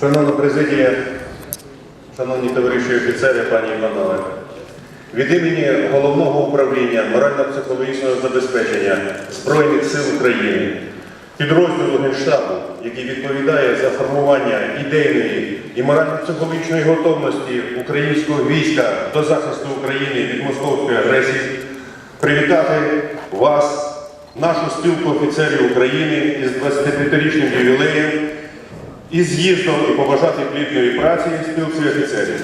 Шановна президія, шановні товариші офіцери, пані і панове, від імені Головного управління морально-психологічного забезпечення Збройних сил України, підрозділу Генштабу, який відповідає за формування ідейної і морально-психологічної готовності українського війська до захисту України від московської агресії, привітати вас, нашу спілку офіцерів України із 25-річним ювілеєм і з'їздом і побажати плідної праці спілці офіцерів.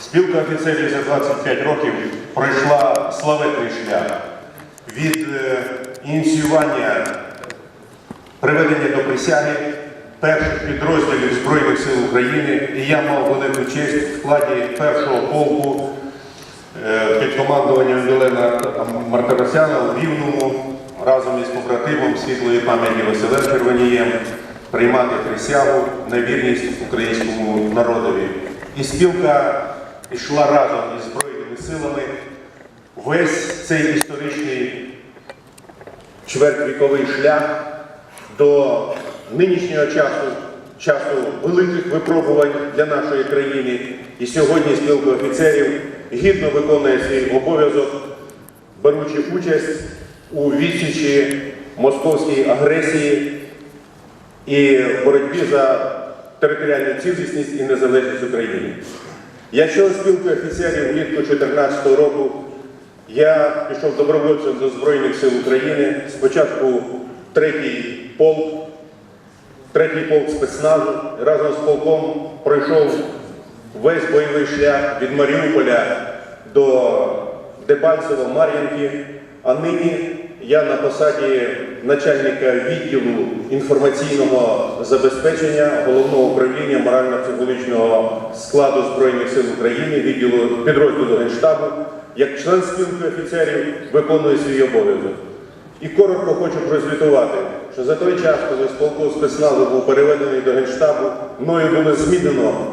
Спілка офіцерів за 25 років пройшла славетний шлях від е, ініціювання приведення до присяги перших підрозділів Збройних сил України, і я мав велику честь в складі першого полку е, під командуванням Вілена Мартиросяна у Рівному разом із побратимом світлої пам'яті Василем Червонієм приймати присягу на вірність українському народові. І спілка йшла разом із Збройними силами весь цей історичний чвертьвіковий шлях до нинішнього часу, часу великих випробувань для нашої країни. І сьогодні спілка офіцерів гідно виконує свій обов'язок, беручи участь у відсічі московській агресії і боротьбі за територіальну цілісність і незалежність України. Я член спілки офіцерів влітку 2014 року. Я пішов добровольцем до Збройних сил України. Спочатку третій полк, третій полк спецназу. Разом з полком пройшов весь бойовий шлях від Маріуполя до Дебальцева, Мар'їнки. А нині я на посаді начальника відділу інформаційного забезпечення головного управління морально-психологічного складу Збройних сил України, відділу підрозділу Генштабу, як член спілки офіцерів виконую свій обов'язок. І коротко хочу прозвітувати, що за той час, коли з спецназу був переведений до Генштабу, мною було змінено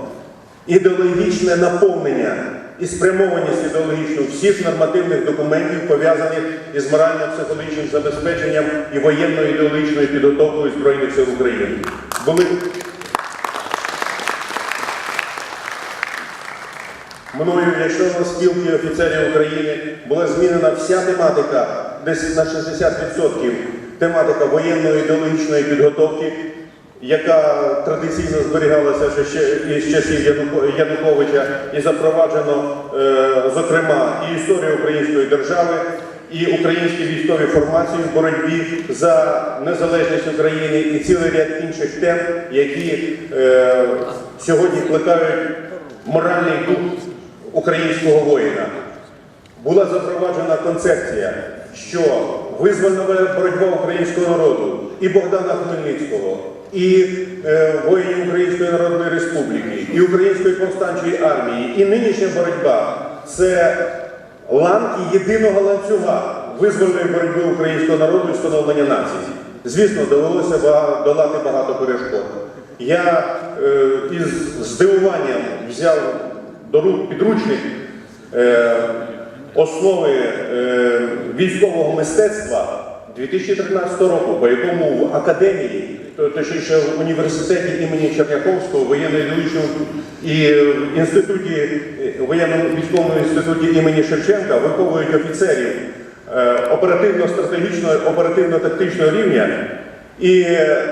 ідеологічне наповнення і спрямованість ідеологічну всіх нормативних документів, пов'язаних із морально-психологічним забезпеченням і воєнною ідеологічною підготовкою Збройних сил України. Були Мною, як членом спілки офіцерів України, була змінена вся тематика, десь на 60% тематика воєнної ідеологічної підготовки, яка традиційно зберігалася ще із часів Януковича і запроваджено, е, зокрема, і історію української держави, і українські військові формації в боротьбі за незалежність України і цілий ряд інших тем, які е, сьогодні плекають моральний дух українського воїна. Була запроваджена концепція, що визвольна боротьба українського народу і Богдана Хмельницького, і е, воїнів Української Народної Республіки, і Української повстанчої армії, і нинішня боротьба це ланки єдиного ланцюга визвольної боротьби українського народу і встановлення нації. Звісно, довелося долати багато перешкод. Я е, із здивуванням взяв до рук підручник е, основи е, військового мистецтва 2013 року, по якому в академії, точніше в університеті імені Черняховського, воєнно-ідеологічному і в інституті е, воєнному військовому інституті імені Шевченка виховують офіцерів е, оперативно-стратегічного, оперативно-тактичного рівня. І е,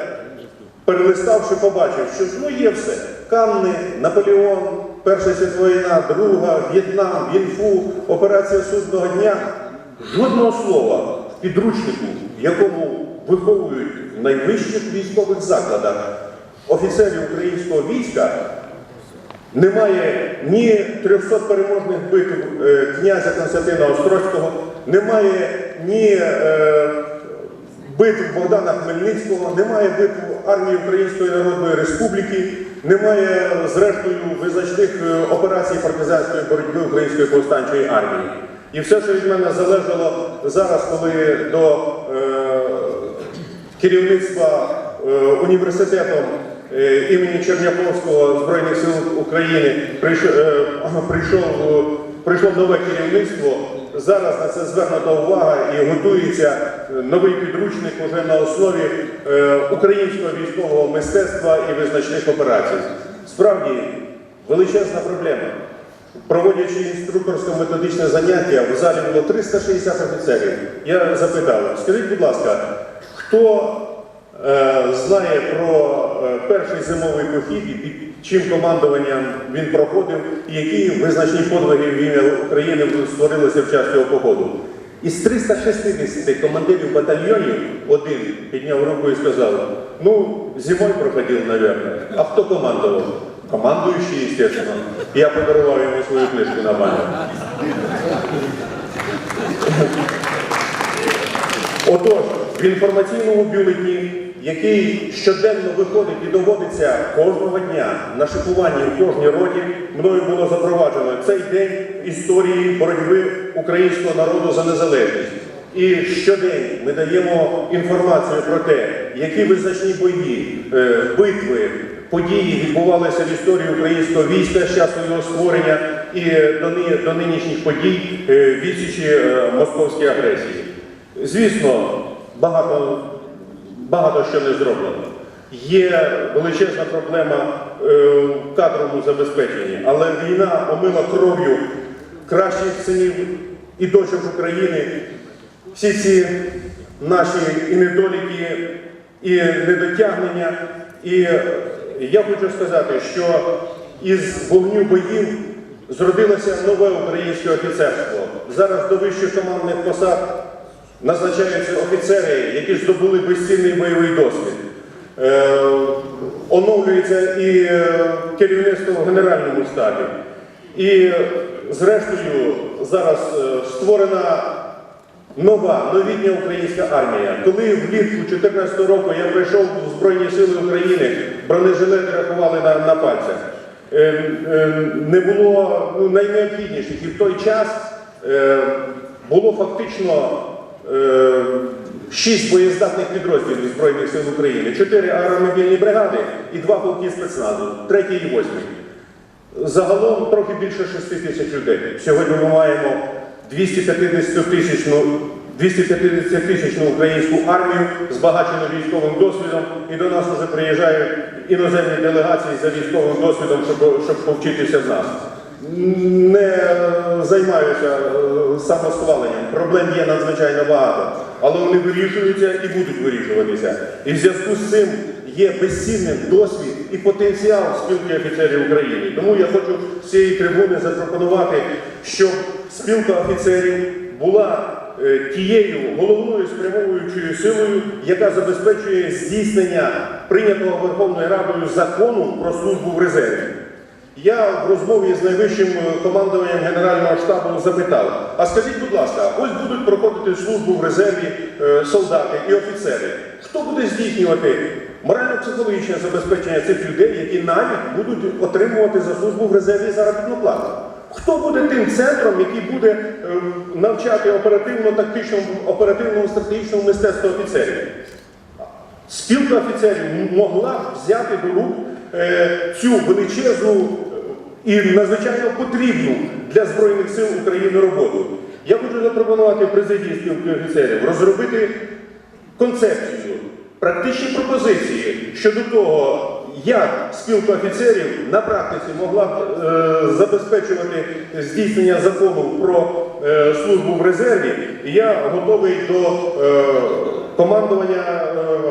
перелиставши, побачив, що ну є все. Канни, Наполеон, Перша світова війна, Друга, В'єтнам, Вінфу, операція судного дня. Жодного слова підручнику, в якому виховують в найвищих військових закладах офіцерів українського війська, немає ні 300 переможних битв е, князя Константина Острозького, немає ні е, битв Богдана Хмельницького, немає битв армії Української Народної Республіки, немає, зрештою, визначних е, операцій партизанської боротьби Української повстанчої армії. І все, що від мене залежало зараз, коли до е, керівництва е, університетом е, імені Черняховського Збройних сил України прийшов, е, прийшов, е, прийшло нове керівництво, зараз на це звернута увага і готується новий підручник уже на основі е, українського військового мистецтва і визначних операцій. Справді величезна проблема. Проводячи інструкторсько-методичне заняття, в залі було 360 офіцерів. Я запитав, скажіть, будь ласка, хто е, знає про е, перший зимовий похід чим командуванням він проходив, і які визначні подвиги в ім'я України створилися в час цього походу? Із 360 командирів батальйонів один підняв руку і сказав: ну, зимою проходив, мабуть. А хто командував? Командуючий, естественно. Я подарував йому свою книжку на пам'ять. Отож, в інформаційному бюлетні, який щоденно виходить і доводиться кожного дня на шикуванні в кожній роті, мною було запроваджено цей день історії боротьби українського народу за незалежність. І щодень ми даємо інформацію про те, які визначні бої, е, битви, події відбувалися в історії українського війська з часу його створення і до, ни- до нинішніх подій е, відсічі е, московської агресії. Звісно, багато, багато що не зроблено. Є величезна проблема е, в кадровому забезпеченні, але війна омила кров'ю кращих синів і дочок України. Всі ці наші і недоліки, і недотягнення. І я хочу сказати, що із вогню боїв зродилося нове українське офіцерство. Зараз до вищих командних посад назначаються офіцери, які здобули безцінний бойовий досвід. Е, оновлюється і е, керівництво в Генеральному штабі. І зрештою зараз е, створена нова новітня українська армія. Коли влітку 2014 року я прийшов в Збройні Сили України, бронежилети рахували на, на пальцях. Е, е, не було ну, найнеобхідніших. І в той час е, було фактично е, шість боєздатних підрозділів Збройних сил України, чотири аеромобільні бригади і два полки спецназу, третій і восьмий. Загалом трохи більше 6 тисяч людей. Сьогодні ми маємо 250 тисячну 250 тисячну українську армію, збагачену військовим досвідом, і до нас вже приїжджають іноземні делегації за військовим досвідом, щоб, щоб повчитися в нас. Не займаюся е, самосхваленням. Проблем є надзвичайно багато, але вони вирішуються і будуть вирішуватися. І в зв'язку з цим є безцінним досвід і потенціал спілки офіцерів України. Тому я хочу з цієї трибуни запропонувати, щоб спілка офіцерів була е, тією головною спрямовуючою силою, яка забезпечує здійснення прийнятого Верховною Радою закону про службу в резерві. Я в розмові з найвищим е, командуванням Генерального штабу запитав: а скажіть, будь ласка, ось будуть проходити службу в резерві е, солдати і офіцери. Хто буде здійснювати морально-психологічне забезпечення цих людей, які навіть будуть отримувати за службу в резерві заробітну плату? Хто буде тим центром, який буде е, навчати оперативно-тактичному, оперативному стратегічному мистецтву офіцерів? Спілка офіцерів могла б взяти до рук е, цю величезну е, і надзвичайно потрібну для Збройних сил України роботу. Я хочу запропонувати президії спілки офіцерів розробити концепцію, практичні пропозиції щодо того, як спілка офіцерів на практиці могла б е, забезпечувати здійснення закону про е, службу в резерві. Я готовий до е, командування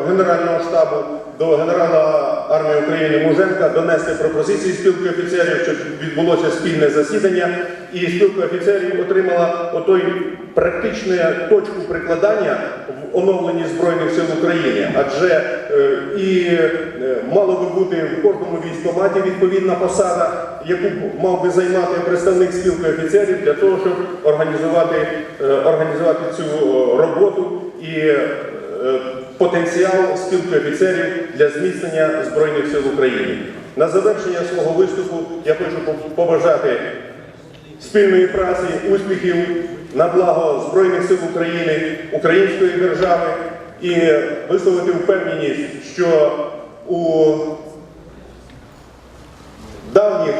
Генерального штабу, до генерала армії України Муженка донести пропозиції спілки офіцерів, щоб відбулося спільне засідання, і спілка офіцерів отримала отой практичне точку прикладання оновленні Збройних сил України. Адже е, і е, мало би бути в кожному військкоматі відповідна посада, яку мав би займати представник спілки офіцерів для того, щоб організувати, е, організувати цю роботу і потенціал спілки офіцерів для зміцнення Збройних сил України. На завершення свого виступу я хочу побажати спільної праці, успіхів на благо Збройних сил України, української держави і висловити впевненість, що у давніх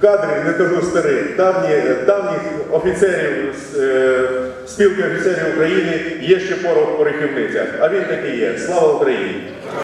кадрів, не кажу старих, давні, давніх офіцерів е, спілки офіцерів України є ще порох в порохівницях. А він такий є. Слава Україні!